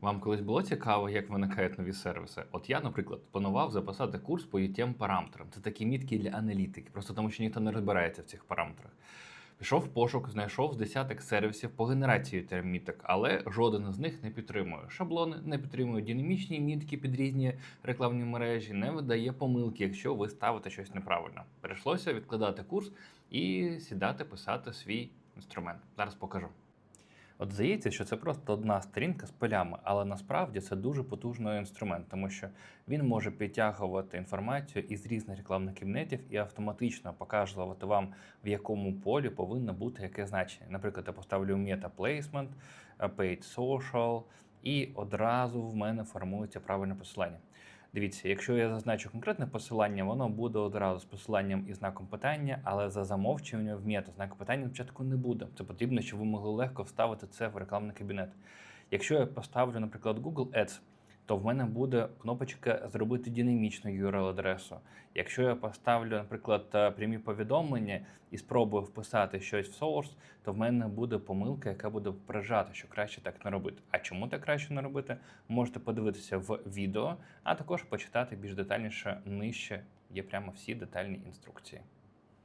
Вам колись було цікаво, як виникають нові сервіси? От я, наприклад, планував записати курс по utm параметрам. Це такі мітки для аналітики, просто тому що ніхто не розбирається в цих параметрах. Пішов в пошук, знайшов з десяток сервісів по генерації utm міток, але жоден з них не підтримує шаблони, не підтримує динамічні мітки під різні рекламні мережі, не видає помилки, якщо ви ставите щось неправильно. Прийшлося відкладати курс і сідати писати свій інструмент. Зараз покажу. От здається, що це просто одна сторінка з полями, але насправді це дуже потужний інструмент, тому що він може підтягувати інформацію із різних рекламних кабінетів і автоматично показувати вам, в якому полі повинно бути яке значення. Наприклад, я поставлю Meta Placement, Paid Social, і одразу в мене формується правильне посилання. Дивіться, якщо я зазначу конкретне посилання, воно буде одразу з посиланням і знаком питання, але за замовчування в мета знаку питання спочатку не буде. Це потрібно, щоб ви могли легко вставити це в рекламний кабінет. Якщо я поставлю, наприклад, Google Ads, то в мене буде кнопочка зробити динамічну URL-адресу. Якщо я поставлю, наприклад, е, прямі повідомлення і спробую вписати щось в source, то в мене буде помилка, яка буде попереджати, що краще так не робити. А чому так краще не робити? Можете подивитися в відео, а також почитати більш детальніше нижче. Є прямо всі детальні інструкції.